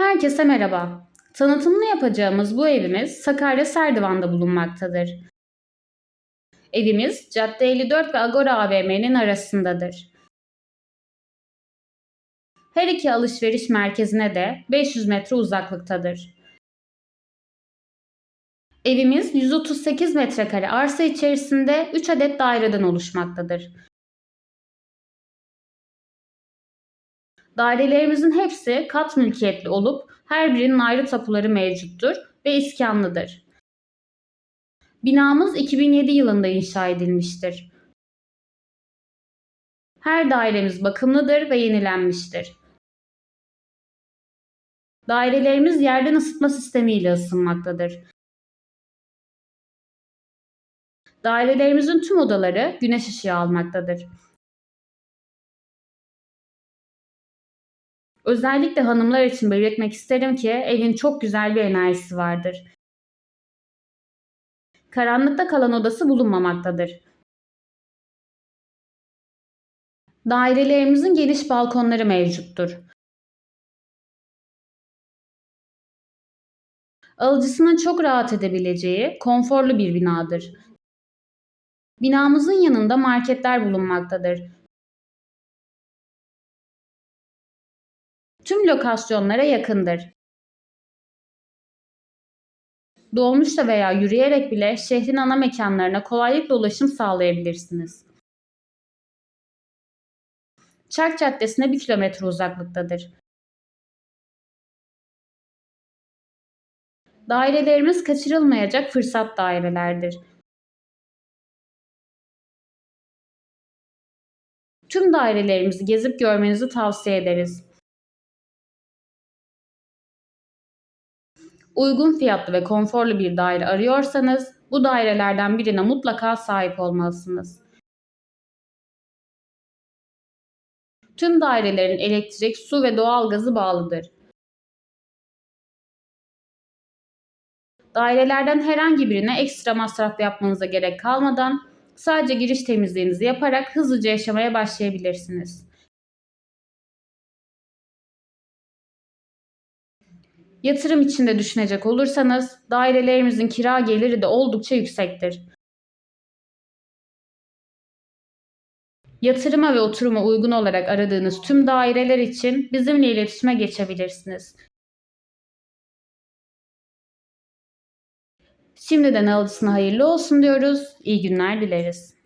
Herkese merhaba. Tanıtımını yapacağımız bu evimiz Sakarya Serdivan'da bulunmaktadır. Evimiz Cadde 54 ve Agora AVM'nin arasındadır. Her iki alışveriş merkezine de 500 metre uzaklıktadır. Evimiz 138 metrekare arsa içerisinde 3 adet daireden oluşmaktadır. Dairelerimizin hepsi kat mülkiyetli olup her birinin ayrı tapuları mevcuttur ve iskanlıdır. Binamız 2007 yılında inşa edilmiştir. Her dairemiz bakımlıdır ve yenilenmiştir. Dairelerimiz yerden ısıtma sistemiyle ısınmaktadır. Dairelerimizin tüm odaları güneş ışığı almaktadır. Özellikle hanımlar için belirtmek isterim ki evin çok güzel bir enerjisi vardır. Karanlıkta kalan odası bulunmamaktadır. Dairelerimizin geniş balkonları mevcuttur. Alıcısının çok rahat edebileceği konforlu bir binadır. Binamızın yanında marketler bulunmaktadır. Tüm lokasyonlara yakındır. Dolmuşla veya yürüyerek bile şehrin ana mekanlarına kolaylıkla ulaşım sağlayabilirsiniz. Çark Caddesi'ne 1 kilometre uzaklıktadır. Dairelerimiz kaçırılmayacak fırsat dairelerdir. Tüm dairelerimizi gezip görmenizi tavsiye ederiz. Uygun fiyatlı ve konforlu bir daire arıyorsanız bu dairelerden birine mutlaka sahip olmalısınız. Tüm dairelerin elektrik, su ve doğalgazı bağlıdır. Dairelerden herhangi birine ekstra masraf yapmanıza gerek kalmadan sadece giriş temizliğinizi yaparak hızlıca yaşamaya başlayabilirsiniz. Yatırım için de düşünecek olursanız dairelerimizin kira geliri de oldukça yüksektir. Yatırıma ve oturuma uygun olarak aradığınız tüm daireler için bizimle iletişime geçebilirsiniz. Şimdiden alıcısına hayırlı olsun diyoruz. İyi günler dileriz.